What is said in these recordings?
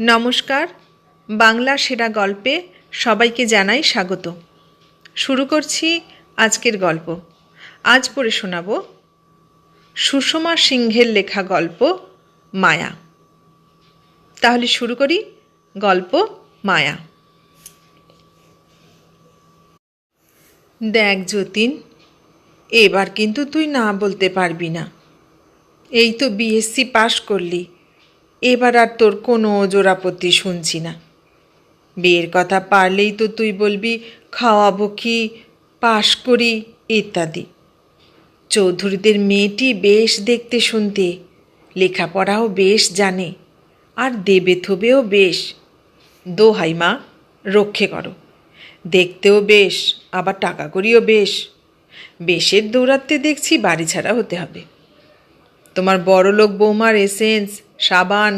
নমস্কার, বাংলা সেরা গল্পে সবাইকে জানাই স্বাগত। শুরু করছি আজকের গল্প। আজ পড়ে শোনাব সুষমা সিংহের লেখা গল্প মায়া। তাহলে শুরু করি গল্প মায়া। দেখ যতীন, এবার কিন্তু তুই না বলতে পারবি না। এই তো বিএসসি পাশ করলি। এবার আর তোর কোনো জোরাপত্তি শুনছি না। বিয়ের কথা পারলেই তো তুই বলবি, খাওয়াবো কি পাশ করি ইত্যাদি। চৌধুরীদের মেয়েটি বেশ দেখতে শুনতে, লেখাপড়াও বেশ জানে, আর দেবে থবেও বেশ। দোহাই মা, রক্ষে করো। দেখতেও বেশ, আবার টাকা করিও বেশ। বেশের দৌড়াতে দেখছি বাড়ি ছাড়া হতে হবে। তোমার বড়লোক বৌমার এসেন্স সাবান,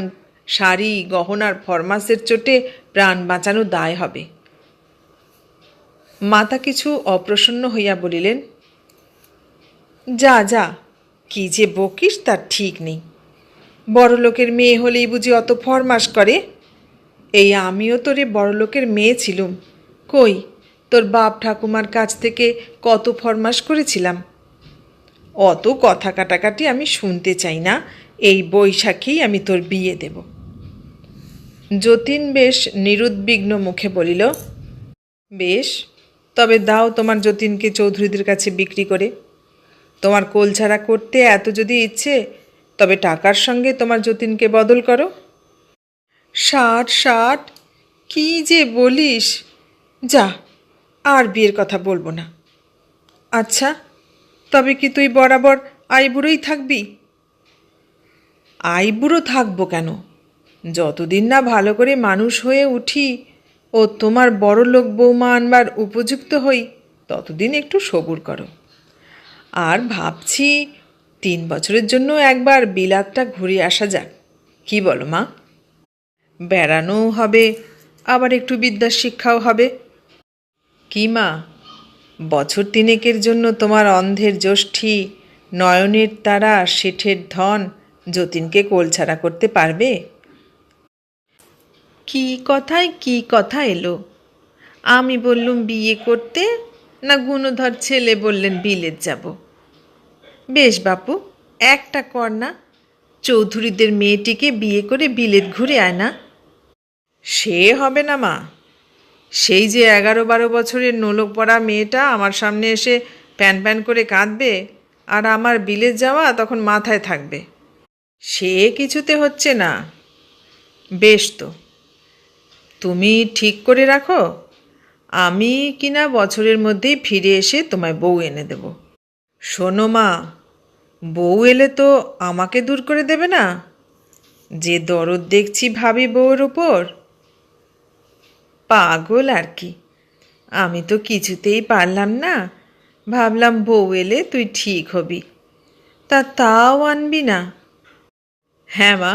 শাড়ি, গহনার ফরমাসের চোটে প্রাণ বাঁচানো দায় হবে। মাতা কিছু অপ্রসন্ন হইয়া বলিলেন, যা যা, কি যে বকিস তার ঠিক নেই। বড়লোকের মেয়ে হলেই বুঝি অত ফরমাস করে। এই আমিও তোরে বড়লোকের মেয়ে ছিলুম। কই, তোর বাপ ঠাকুমার কাছ থেকে কত ফরমাস করেছিলাম? অত কথা কাটাকাটি আমি শুনতে চাই না এই বৈশাখেই আমি তোর বিয়ে দেব। যতীন বেশ নিরুদ্বিগ্ন মুখে বলিল, বেশ, তবে দাও তোমার যতীনকে চৌধুরীদের কাছে বিক্রি করে। তোমার কোল ছাড়া করতে এত যদি ইচ্ছে, তবে টাকার সঙ্গে তোমার যতীনকে বদল করো। ষাট ষাট, কি যে বলিস। যা, আর বিয়ের কথা বলব না। আচ্ছা তবে কি তুই বরাবর আইবুড়োই থাকবি? আইবুড়ো থাকব কেন? যতদিন না ভালো করে মানুষ হয়ে উঠি ও তোমার বড় লোক বৌমা আনবার উপযুক্ত হই, ততদিন একটু সবুর করো। আর ভাবছি তিন বছরের জন্য একবার বিলাতটা ঘুরে আসা যাক। কি বলো মা? বেড়ানোও হবে, আবার একটু বিদ্যার শিক্ষাও হবে। কি মা? বছর তিনেকের জন্য তোমার অন্ধের জ্যোষ্ঠী নয়নের তারা, শেঠের ধন যতীনকে কোলছাড়া করতে পারবে? কি কথায় কি কথা এলো? আমি বললুম বিয়ে করতে? না গুণধর ছেলে বললেন বিলেত যাব। বেশ বাপু একটা কর না। চৌধুরীদের মেয়েটিকে বিয়ে করে বিলেত ঘুরে আয় না। সে হবে না মা। সেই যে এগারো বারো বছরের নোলক পড়া মেয়েটা আমার সামনে এসে প্যান প্যান করে কাঁদবে আর আমার বিলে যাওয়া তখন মাথায় থাকবে। সে কিছুতে হচ্ছে না। বেশ তো। তুমি ঠিক করে রাখো। আমি কিনা বছরের মধ্যেই ফিরে এসে তোমায় বউ এনে দেব। শোনো মা, বউ এলে তো আমাকে দূর করে দেবে না? যে দরদ দেখছি ভাবি বউয়ের ওপর পাগল আর কি। আমি তো কিছুতেই পারলাম না। ভাবলাম বউ এলে তুই ঠিক হবি। তা তাও আনবি না। হ্যাঁ মা,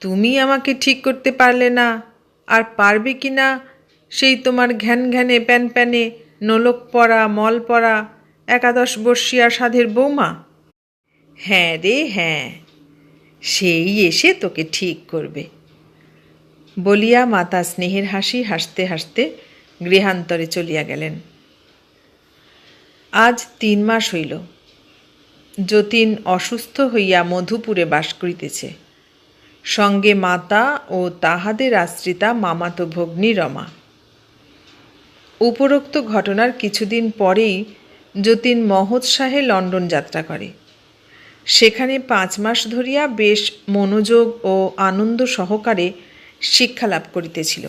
তুমি আমাকে ঠিক করতে পারলে না, আর পারবে কি না? সেই তোমার ঘ্যান ঘ্যানে, প্যান প্যানে, নোলক পরা, মল পরা, একাদশ বর্ষিয়া সাধের বৌমা? হ্যাঁ রে হ্যাঁ সেই এসে তোকে ঠিক করবে। বলিয়া মাতা স্নেহের হাসি হাসতে হাসতে গৃহান্তরে চলিয়া গেলেন। আজ তিন মাস হইল যতীন অসুস্থ হইয়া মধুপুরে বাস করিতেছে। সঙ্গে মাতা ও তাহাদের আশ্রিতা মামাতো ভগ্নী রমা। উপরোক্ত ঘটনার কিছুদিন পরেই যতীন মহোৎসাহে লন্ডন যাত্রা করে। সেখানে পাঁচ মাস ধরিয়া বেশ মনোযোগ ও আনন্দ সহকারে শিক্ষা লাভ করিতেছিল।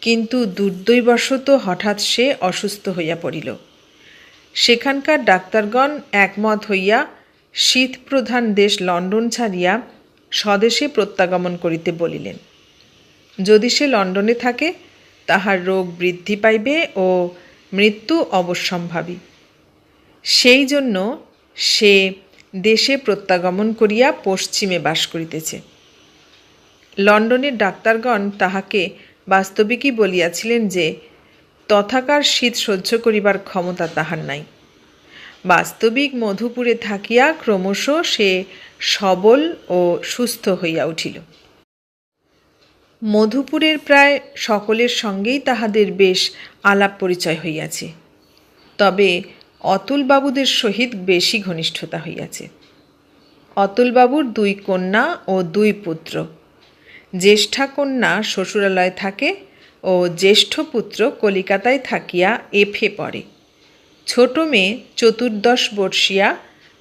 কিন্তু দুর্দৈবশত হঠাৎ সে অসুস্থ হইয়া পড়িল। সেখানকার ডাক্তারগণ একমত হইয়া শীতপ্রধান দেশ লন্ডন ছাড়িয়া স্বদেশে প্রত্যাগমন করিতে বলিলেন। যদি সে লন্ডনে থাকে, তাহার রোগ বৃদ্ধি পাইবে ও মৃত্যু অবশ্যম্ভাবী। সেই জন্য সে দেশে প্রত্যাগমন করিয়া পশ্চিমে বাস করিতেছে। লন্ডনের ডাক্তারগণ তাহাকে বাস্তবিকই বলিয়াছিলেন যে তথাকার শীত সহ্য করিবার ক্ষমতা তাহার নাই। বাস্তবিক মধুপুরে থাকিয়া ক্রমশ সে সবল ও সুস্থ হইয়া উঠিল। মধুপুরের প্রায় সকলের সঙ্গেই তাহাদের বেশ আলাপ পরিচয় হইয়াছে। তবে অতুলবাবুদের সহিত বেশি ঘনিষ্ঠতা হইয়াছে। অতুলবাবুর দুই কন্যা ও দুই পুত্র। জ্যেষ্ঠা কন্যা শ্বশুরালয়ে থাকে ও জ্যেষ্ঠ পুত্র কলিকাতায় থাকিয়া এফে পড়ে। ছোট মেয়ে চতুর্দশ বর্ষীয়া,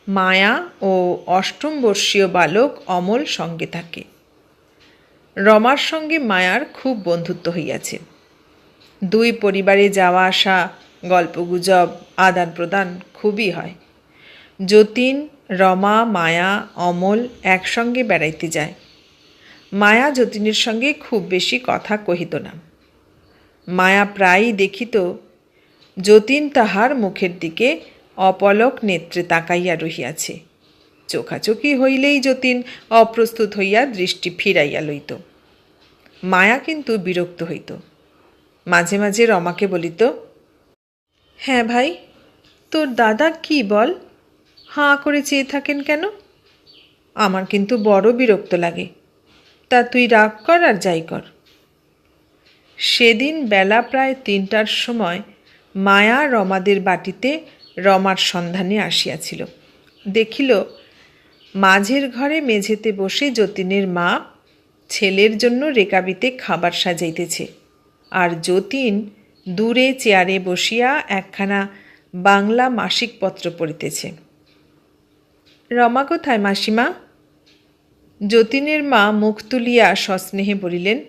মায়া ও অষ্টম বর্ষীয় বালক অমল সঙ্গে থাকে। রমার সঙ্গে মায়ার খুব বন্ধুত্ব হইয়াছে। দুই পরিবারে যাওয়া আসা, গল্পগুজব আদান প্রদান খুবই হয়। যতীন, রমা, মায়া, অমল একসঙ্গে বেড়াইতে যায়। মায়া যতীনের সঙ্গে খুব বেশি কথা কহিত না। মায়া প্রায়ই দেখিত, যতীন তাহার মুখের দিকে অপলক নেত্রে তাকাইয়া রহিয়াছে। চোখাচোখি হইলেই যতীন অপ্রস্তুত হইয়া দৃষ্টি ফিরাইয়া লইত। মায়া কিন্তু বিরক্ত হইত। মাঝে মাঝে রমাকে বলিত হ্যাঁ ভাই, তোর দাদা কি বল? হাঁ করে চেয়ে থাকেন কেন? আমার কিন্তু বড় বিরক্ত লাগে। তা তুই রাগ কর আর যাই কর। সেদিন বেলা প্রায় তিনটার সময় মায়া রমাদের বাটিতে রমার সন্ধানে আসিয়াছিল। দেখিল, মাঝের ঘরে মেঝেতে বসে যতীনের মা ছেলের জন্য রেকাবিতে খাবার সাজাইতেছে। আর যতীন দূরে চেয়ারে বসিয়া একখানা বাংলা মাসিক পত্র পড়িতেছে। রমা কোথায় মাসিমা? যতীনের মা মুখ তুলিয়া সস্নেহে বলিলেন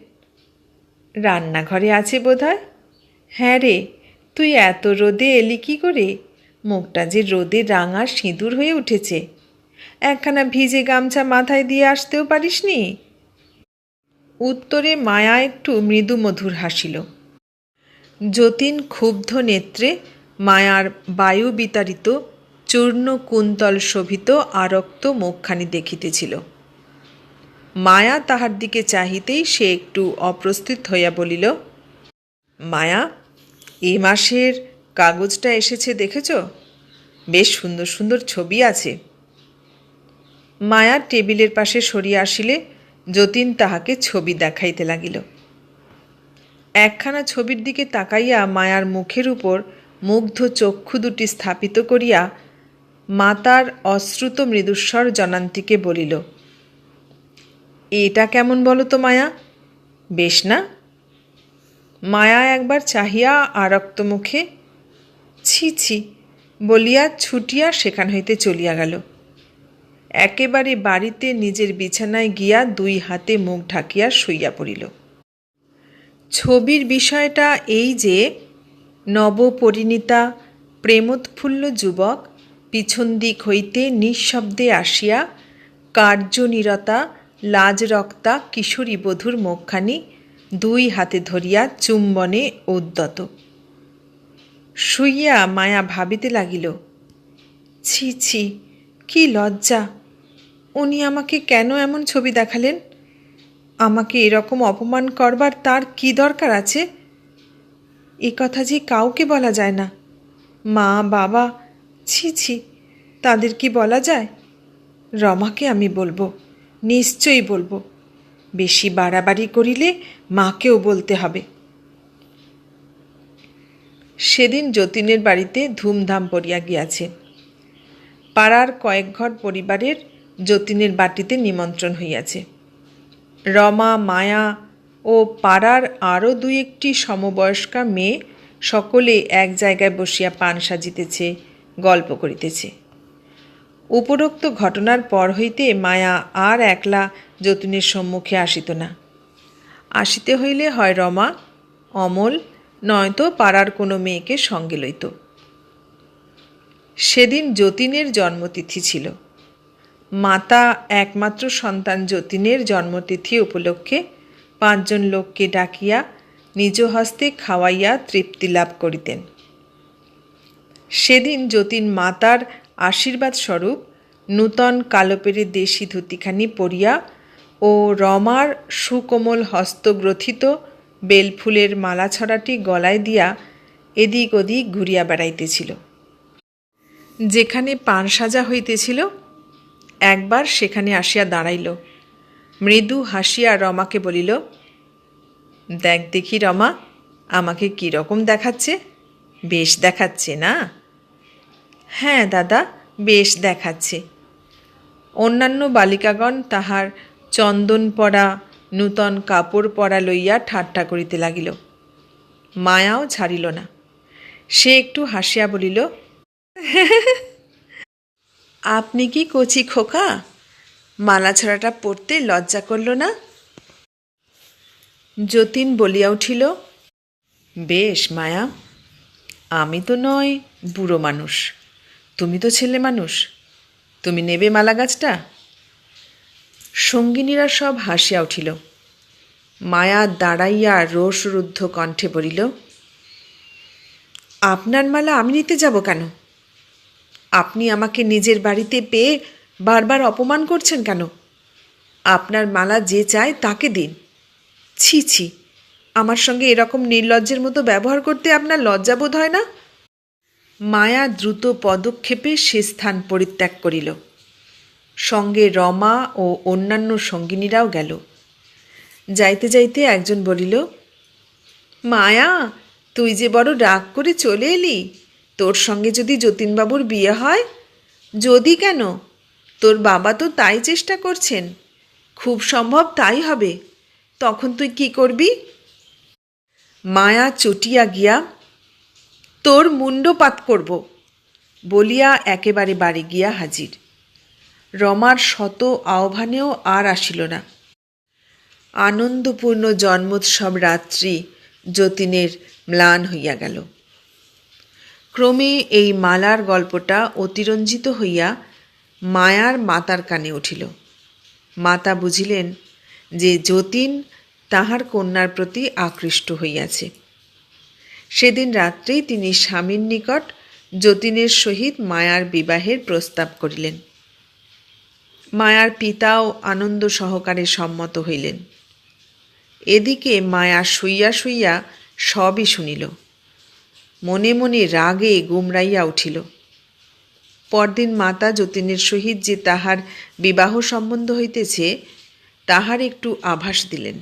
রান্নাঘরে আছে বোধহয়? হ্যাঁ রে, তুই এত রোদে এলি কি করে? মুখটা যে রোদে রাঙা সিঁদুর হয়ে উঠেছে। একখানা ভিজে গামছা মাথায় দিয়ে আসতেও পারিসনি? উত্তরে মায়া একটু মৃদু মধুর হাসিল। যতীন ক্ষুব্ধ নেত্রে মায়ার বায়ু বিতাড়িত চূর্ণ কুন্তল শোভিত আরক্ত মুখখানি দেখিতেছিল। মায়া তাহার দিকে চাহিতেই সে একটু অপ্রস্তুত হইয়া বলিল, মায়া, এ মাসের কাগজটা এসেছে দেখেছ? বেশ সুন্দর সুন্দর ছবি আছে। মায়া টেবিলের পাশে সরিয়া আসিলে যতীন তাহাকে ছবি দেখাইতে লাগিল। একখানা ছবির দিকে তাকাইয়া মায়ার মুখের উপর মুগ্ধ চক্ষু দুটি স্থাপিত করিয়া মাতার অশ্রুত মৃদুস্বর জনান্তিকে বলিল এটা কেমন বলো তো মায়া? বেশ না? মায়া একবার চাহিয়া আরক্ত মুখে ছি ছি, বলিয়া ছুটিয়া সেখান হইতে চলিয়া গেল। একেবারে বাড়িতে নিজের বিছানায় গিয়া দুই হাতে মুখ ঢাকিয়া শুইয়া পড়িল। ছবির বিষয়টা এই যে, নবপরিণীতা, প্রেমোৎফুল্ল যুবক, পিছন দিক হইতে নিঃশব্দে আসিয়া কার্যনিরতা লাজরক্তা, কিশোরী বধূর মুখখানি, দুই হাতে ধরিয়া চুম্বনে উদ্যত। শুইয়া মায়া ভাবিতে লাগিল, ছি ছি, কি লজ্জা। উনি আমাকে কেন এমন ছবি দেখালেন? আমাকে এরকম অপমান করবার তার কি দরকার আছে? এ কথা যে কাউকে বলা যায় না। মা, বাবা, ছি ছি, তাদের কি বলা যায়? রমাকে আমি বলব। নিশ্চয়ই বলব। বেশি বাড়াবাড়ি করিলে মাকেও বলতে হবে। সেদিন যতীনের বাড়িতে ধুমধাম পড়িয়া গিয়াছে। পাড়ার কয়েক ঘর পরিবারের যতীনের বাটিতে নিমন্ত্রণ হইয়াছে। রমা, মায়া ও পাড়ার আরও দুই একটি সমবয়স্কা মেয়ে সকলে এক জায়গায় বসিয়া পান সাজিতেছে, গল্প করিতেছে। উপরোক্ত ঘটনার পর হইতে মায়া আর একলা যতীনের সম্মুখে আসিত না। আসিতে হইলে হয় রমা, অমল, নয়তো পাড়ার কোনো মেয়েকে সঙ্গে লইত। সেদিন যতীনের জন্মতিথি ছিল। মাতা একমাত্র সন্তান যতীনের জন্মতিথি উপলক্ষে পাঁচজন লোককে ডাকিয়া নিজ হস্তে খাওয়াইয়া তৃপ্তি লাভ করিতেন। সেদিন যতীন মাতার আশীর্বাদ স্বরূপ নূতন কালোপেরে দেশি ধুতিখানি পরিয়া ও রমার সুকোমল হস্তগ্রথিত বেলফুলের মালা ছড়াটি গলায় দিয়া এদিক ওদিক ঘুরিয়া বেড়াইতেছিল। যেখানে পান সাজা হইতেছিল, একবার সেখানে আসিয়া দাঁড়াইল। মৃদু হাসিয়া রমাকে বলিল, দেখ দেখি রমা, আমাকে কী রকম দেখাচ্ছে? বেশ দেখাচ্ছে না? হ্যাঁ দাদা, বেশ দেখাচ্ছে। অন্যান্য বালিকাগণ তাহার চন্দন পরা, নূতন কাপড় পরা লইয়া ঠাট্টা করিতে লাগিল। মায়াও ছাড়িল না। সে একটু হাসিয়া বলিল, আপনি কি কচি খোকা? মালা ছড়াটা পড়তে লজ্জা করল না? যতীন বলিয়া উঠিল, বেশ মায়া, আমি তো নয় বুড়ো মানুষ। তুমি তো ছেলে মানুষ। তুমি নেবে মালা গাছটা? সঙ্গিনীরা সব হাসিয়া উঠিল। মায়া দাঁড়াইয়া রোষরুদ্ধ কণ্ঠে বলিল, আপনার মালা আমি নিতে যাব কেন? আপনি আমাকে নিজের বাড়িতে পেয়ে বারবার অপমান করছেন কেন? আপনার মালা যে চায় তাকে দিন। ছি ছি, আমার সঙ্গে এরকম নির্লজ্জের মতো ব্যবহার করতে আপনার লজ্জাবোধ হয় না? মায়া দ্রুত পদক্ষেপে সে স্থান পরিত্যাগ করিল। সঙ্গে রমা ও অন্যান্য সঙ্গিনীরাও গেল। যাইতে যাইতে একজন বলিল, মায়া, তুই যে বড় রাগ করে চলে এলি, তোর সঙ্গে যদি যতীনবাবুর বিয়ে হয়, যদি কেন? তোর বাবা তো তাই চেষ্টা করছেন। খুব সম্ভব তাই হবে। তখন তুই কি করবি? মায়া চটিয়া গিয়া তোর মুন্ডপাত করব। বলিয়া একেবারে বাড়ি গিয়া হাজির। রমার শত আহ্বানেও আর আসিল না। আনন্দপূর্ণ জন্মোৎসব রাত্রি যতীনের ম্লান হইয়া গেল। ক্রমে এই মালার গল্পটা অতিরঞ্জিত হইয়া মায়ার মাতার কানে উঠিল। মাতা বুঝিলেন যে যতীন তাহার কন্যার প্রতি আকৃষ্ট হইয়াছে। সেদিন রাত্রেই তিনি স্বামীর নিকট যতীনের সহিত মায়ার বিবাহের প্রস্তাব করিলেন। মায়ার পিতাও আনন্দ সহকারে সম্মত হইলেন। এদিকে মায়া শুইয়া শুইয়া সবই শুনিল। মনে মনে রাগে গুমরাইয়া উঠিল। পরদিন মাতা যতীনের সহিত যে তাহার বিবাহ সম্বন্ধ হইতেছে, তাহার একটু আভাস দিলেন।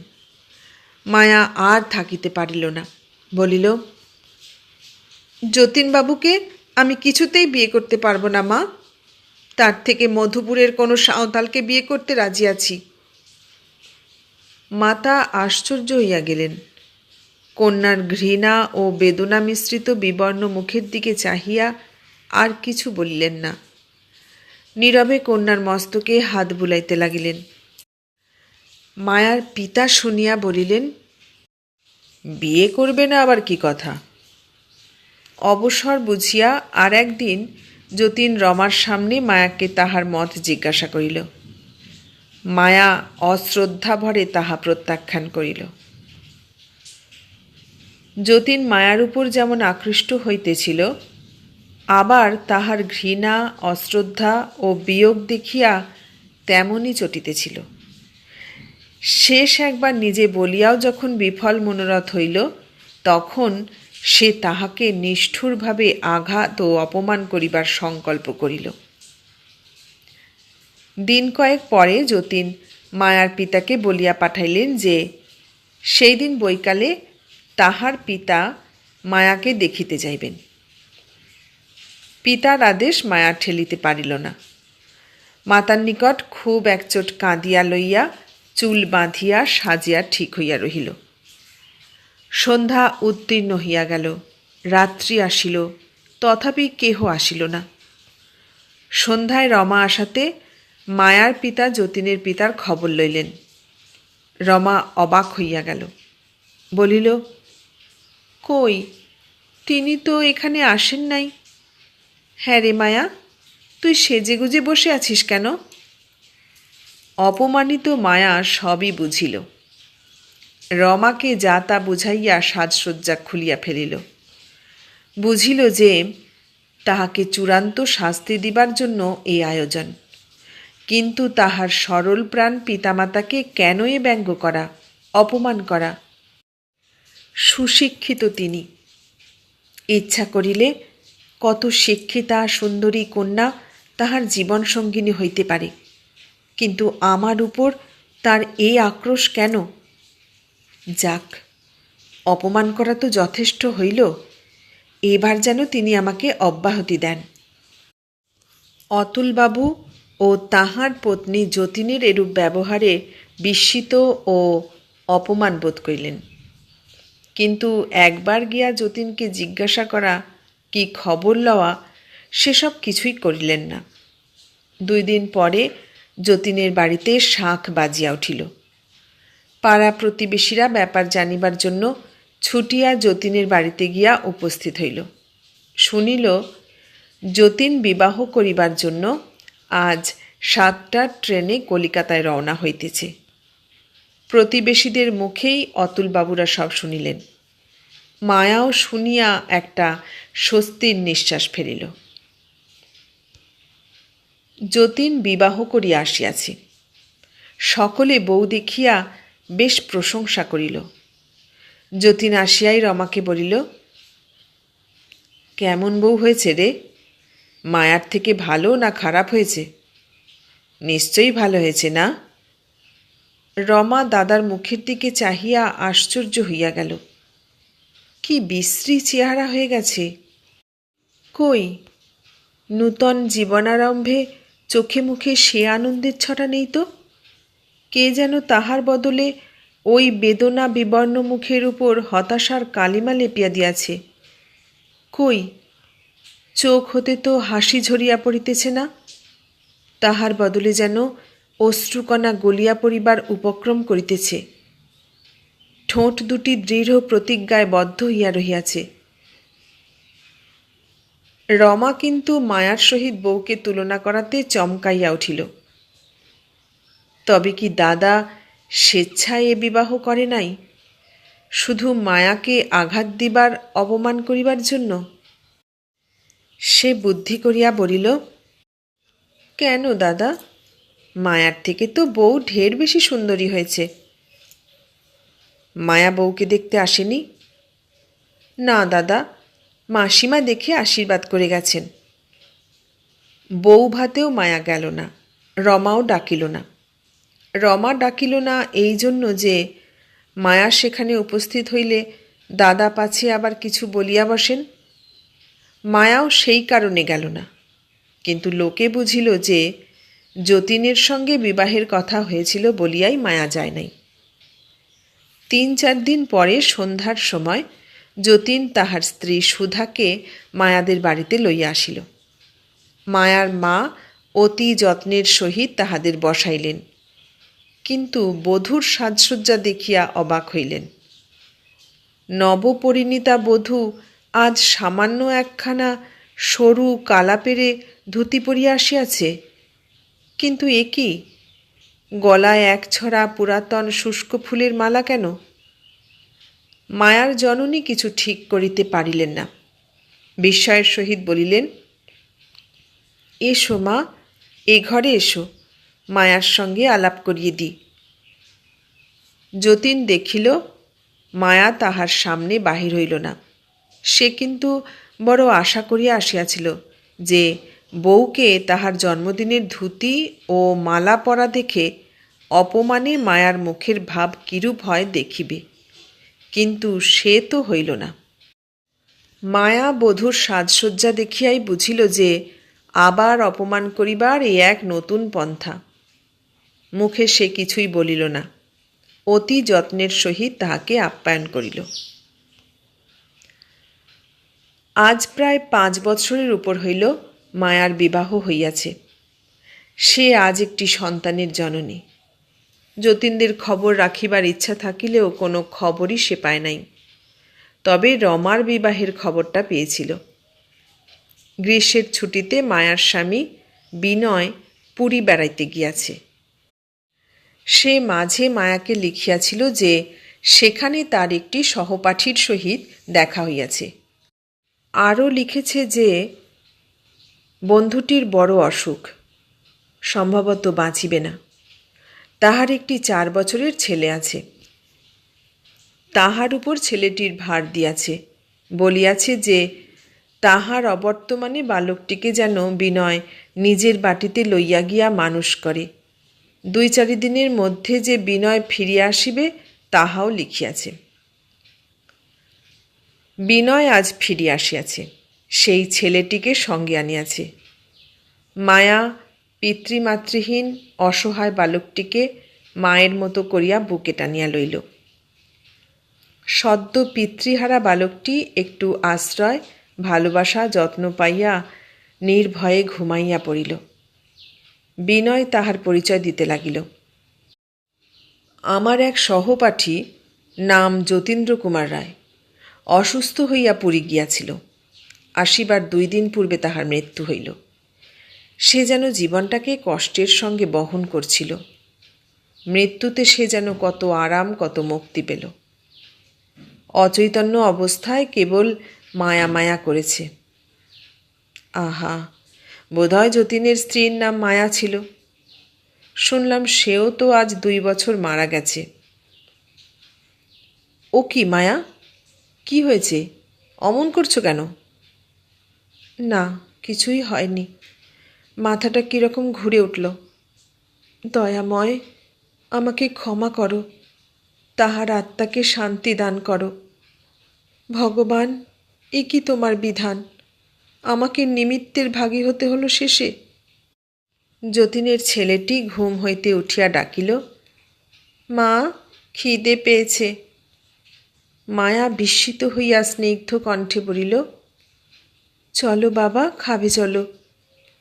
মায়া আর থাকিতে পারিল না, বলিল যতীনবাবুকে আমি কিছুতেই বিয়ে করতে পারব না, মা। তার থেকে মধুপুরের কোনো সাঁওতালকে বিয়ে করতে রাজি আছি। মাতা আশ্চর্য হইয়া গেলেন। কন্যার ঘৃণা ও বেদনা মিশ্রিত বিবর্ণ মুখের দিকে চাহিয়া আর কিছু বলিলেন না। নীরবে কন্যার মস্তকে হাত বুলাইতে লাগিলেন। মায়ার পিতা শুনিয়া বলিলেন, বিয়ে করবে না আবার কি কথা? অবসর বুঝিয়া আর একদিন যতীন রমার সামনে মায়াকে তাহার মত জিজ্ঞাসা করিল। মায়া অশ্রদ্ধা ভরে তাহা প্রত্যাখ্যান করিল। যতীন মায়ার উপর যেমন আকৃষ্ট হইতেছিল, আবার তাহার ঘৃণা, অশ্রদ্ধা ও বিয়োগ দেখিয়া তেমনই চটিতেছিল। শেষ একবার নিজে বলিয়াও যখন বিফল মনোরথ হইল, তখন সে তাহাকে নিষ্ঠুরভাবে আঘাত ও অপমান করিবার সংকল্প করিল। দিন কয়েক পরে যতীন মায়ার পিতাকে বলিয়া পাঠাইলেন যে, সেই দিন বৈকালে তাহার পিতা মায়াকে দেখিতে যাইবেন। পিতার আদেশ মায়া ঠেলিতে পারিল না। মাতার নিকট খুব একচোট কাঁদিয়া লইয়া চুল বাঁধিয়া সাজিয়া ঠিক হইয়া রহিল। সন্ধ্যা উত্তীর্ণ হইয়া গেল। রাত্রি আসিল, তথাপি কেহ আসিল না। সন্ধ্যায় রমা আসাতে মায়ার পিতা যতীনের পিতার খবর লইলেন। রমা অবাক হইয়া গেল। বলিল, কই, তিনি তো এখানে আসেন নাই। হ্যাঁ রে মায়া, তুই সেজেগুজে বসে আছিস কেন? অপমানিত মায়া সবই বুঝিল। রমাকে যা তা বুঝাইয়া সাজসজ্জা খুলিয়া ফেলিল। বুঝিল যে, তাহাকে চূড়ান্ত শাস্তি দিবার জন্য এই আয়োজন। কিন্তু তাহার সরল প্রাণ পিতামাতাকে কেন এ ব্যঙ্গ করা, অপমান করা? সুশিক্ষিত তিনি। ইচ্ছা করিলে কত শিক্ষিতা সুন্দরী কন্যা তাহার জীবন সঙ্গিনী হইতে পারে। কিন্তু আমার উপর তার এই আক্রোশ কেন? যাক, অপমান করা তো যথেষ্ট হইল, এবার যেন তিনি আমাকে অব্যাহতি দেন। অতুলবাবু ও তাহার পত্নী যতীনের এরূপ ব্যবহারে বিস্মিত ও অপমান বোধ করিলেন। কিন্তু একবার গিয়া যতীনকে জিজ্ঞাসা করা, কি খবর লওয়া, সেসব কিছুই করিলেন না। দুই দিন পরে যতীনের বাড়িতে শাঁখ বাজিয়া উঠিল। পাড়া প্রতিবেশীরা ব্যাপার জানিবার জন্য ছুটিয়া যতীনের বাড়িতে গিয়া উপস্থিত হইল। শুনিল, যতীন বিবাহ করিবার জন্য আজ সাতটার ট্রেনে কলিকাতায় রওনা হইতেছে। প্রতিবেশীদের মুখেই অতুলবাবুরা সব শুনিলেন। মায়াও শুনিয়া একটা স্বস্তির নিঃশ্বাস ফেলিল। যতীন বিবাহ করিয়া আসিয়াছি। সকলে বউ দেখিয়া বেশ প্রশংসা করিল। যতীন আসিয়াই রমাকে বলিল, কেমন বউ হয়েছে রে? মায়ার থেকে ভালো না খারাপ হয়েছে? নিশ্চয়ই ভালো হয়েছে না? রমা দাদার মুখের দিকে চাহিয়া আশ্চর্য হইয়া গেল। কি বিশ্রী চেহারা হয়ে গেছে। কই? নূতন জীবনারম্ভে চোখে মুখে সে আনন্দের ছটা নেই তো? কে যেন তাহার বদলে ওই বেদনা বিবর্ণ মুখের উপর হতাশার কালিমা লেপিয়া দিয়াছে। কই, চোখ হতে তো হাসি ঝরিয়া পড়িতেছে না? তাহার বদলে যেন অশ্রুকণা গলিয়া পড়িবার উপক্রম করিতেছে। ঠোঁট দুটি দৃঢ় প্রতিজ্ঞায় বদ্ধ হইয়া রহিয়াছে। রমা কিন্তু মায়ার সহিত বউকে তুলনা করাতে চমকাইয়া উঠিল। তবে কি দাদা স্বেচ্ছায় এ বিবাহ করে নাই? শুধু মায়াকে আঘাত দিবার, অপমান করিবার জন্য? সে বুদ্ধি করিয়া বলিল, কেন দাদা? মায়ার থেকে তো বউ ঢের বেশি সুন্দরী হয়েছে। মায়া বউকে দেখতে আসেনি? না দাদা, মাসিমা দেখে আশীর্বাদ করে গেছেন। বউ ভাতেও মায়া গেল না, রমাও ডাকিল না। রমা ডাকিল না এই জন্য যে, মায়া সেখানে উপস্থিত হইলে দাদা পাছে আবার কিছু বলিয়া বসেন। মায়াও সেই কারণে গেল না। কিন্তু লোকে বুঝিল যে, যতীনের সঙ্গে বিবাহের কথা হয়েছিল বলিয়াই মায়া যায় নাই। তিন চার দিন পরে সন্ধ্যার সময় যতীন তাহার স্ত্রী সুধাকে মায়াদের বাড়িতে লইয়া আসিল। মায়ার মা অতি যত্নের সহিত তাহাদের বসাইলেন। কিন্তু বধূর সাজসজ্জা দেখিয়া অবাক হইলেন। নবপরিণীতা বধূ আজ সামান্য একখানা সরু কালা পেরে ধুতি পরিয়া আসিয়াছে। কিন্তু এ কি? গলায় এক ছড়া পুরাতন শুষ্ক ফুলের মালা কেন? মায়ার জননী কিছু ঠিক করিতে পারিলেন না। বিস্ময়ের সহিত বলিলেন, এসো মা, এ ঘরে এসো। মায়ার সঙ্গে আলাপ করিয়ে দিই। যতীন দেখিল, মায়া তাহার সামনে বাহির হইল না। সে কিন্তু বড় আশা করিয়া আসিয়াছিল যে বউকে তাহার জন্মদিনের ধুতি ও মালা পরা দেখে অপমানে মায়ার মুখের ভাব কিরূপ হয় দেখিবে। কিন্তু সে তো হইল না। মায়া বধূর সাজসজ্জা দেখিয়াই বুঝিল যে আবার অপমান করিবার এই এক নতুন পন্থা। মুখে সে কিছুই বলিল না। অতি যত্নের সহিত তাহাকে আপ্যায়ন করিল। আজ প্রায় পাঁচ বৎসরের উপর হইল মায়ার বিবাহ হইয়াছে। সে আজ একটি সন্তানের জননী। যতীনদের খবর রাখিবার ইচ্ছা থাকিলেও কোনো খবরই সে পায় নাই। তবে রমার বিবাহের খবরটা পেয়েছিল। গ্রীষ্মের ছুটিতে মায়ার স্বামী বিনয় পুরী বেড়াইতে গিয়াছে। সে মাঝে মায়াকে লিখিয়াছিল যে, সেখানে তার একটি সহপাঠীর সহিত দেখা হইয়াছে। আরও লিখেছে যে, বন্ধুটির বড় অসুখ, সম্ভবত বাঁচিবে না। তাহার একটি চার বছরের ছেলে আছে। তাহার উপর ছেলেটির ভার দিয়াছে। বলিয়াছে যে, তাহার অবর্তমানে বালকটিকে যেন বিনয় নিজের বাটিতে লইয়া গিয়া মানুষ করে। দুই চারি দিনের মধ্যে যে বিনয় ফিরিয়া আসিবে, তাহাও লিখিয়াছে। বিনয় আজ ফিরিয়া আসিয়াছে, সেই ছেলেটিকে সঙ্গে আনিয়াছে। মায়া, পিতৃমাতৃহীন, অসহায় বালকটিকে মায়ের মতো করিয়া বুকে টানিয়া লইল। সদ্য পিতৃহারা বালকটি একটু আশ্রয়, ভালোবাসা, যত্ন পাইয়া নির্ভয়ে ঘুমাইয়া পড়িল। বিনয় তাহার পরিচয় দিতে লাগিল। আমার এক সহপাঠী নাম যতীন্দ্র কুমার রায় অসুস্থ হইয়া পুরী গিয়াছিল। আসিবার দুই দিন পূর্বে তাহার মৃত্যু হইল। সে যেন জীবনটাকে কষ্টের সঙ্গে বহন করছিল। মৃত্যুতে সে যেন কত আরাম, কত মুক্তি পেল। অচৈতন্য অবস্থায় কেবল মায়া মায়া করেছে। আহা বোধহয় যতীনের স্ত্রীর নাম মায়া ছিল। শুনলাম সেও তো আজ দুই বছর মারা গেছে। ও কি মায়া? কি হয়েছে? অমন করছ কেন? না, কিছুই হয়নি। মাথাটা কীরকম ঘুরে উঠল। দয়াময়, আমাকে ক্ষমা করো। তাহার আত্মাকে শান্তি দান করো। ভগবান, এ কি তোমার বিধান? আমাকে নিমিত্তের ভাগী হতে হলো শেষে। যতীনের ছেলেটি ঘুম হইতে উঠিয়া ডাকিল, মা, খিদে পেয়েছে। মায়া বিস্মিত হইয়া স্নিগ্ধ কণ্ঠে বলিল, চলো বাবা, খাবে চলো।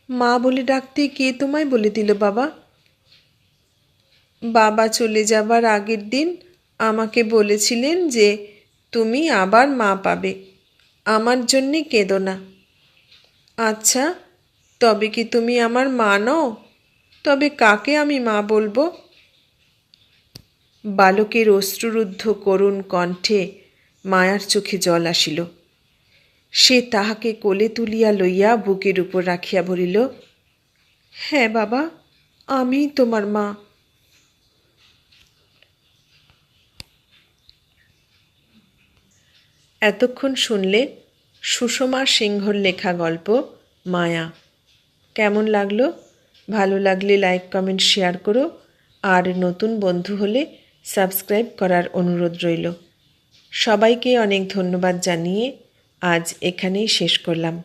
মা বলে ডাকতে কে তোমায় বলে দিল বাবা? বাবা চলে যাবার আগের দিন আমাকে বলেছিলেন যে তুমি আবার মা পাবে। আমার জন্যে কেঁদো না। আচ্ছা তবে কি তুমি আমার মা নও? তবে কাকে আমি মা বলব? বালকের অশ্রুরুদ্ধ করুণ কণ্ঠে মায়ার চোখে জল আসিল। সে তাহাকে কোলে তুলিয়া লইয়া বুকের উপর রাখিয়া বলিল হ্যাঁ বাবা আমি তোমার মা। এতক্ষণ শুনলে সুষমা সিংহর লেখা গল্প, মায়া। কেমন লাগল? ভালো লাগলে লাইক, কমেন্ট, শেয়ার করো। আর নতুন বন্ধু হলে সাবস্ক্রাইব করার অনুরোধ রইল। সবাইকে অনেক ধন্যবাদ জানিয়ে আজ এখানেই শেষ করলাম।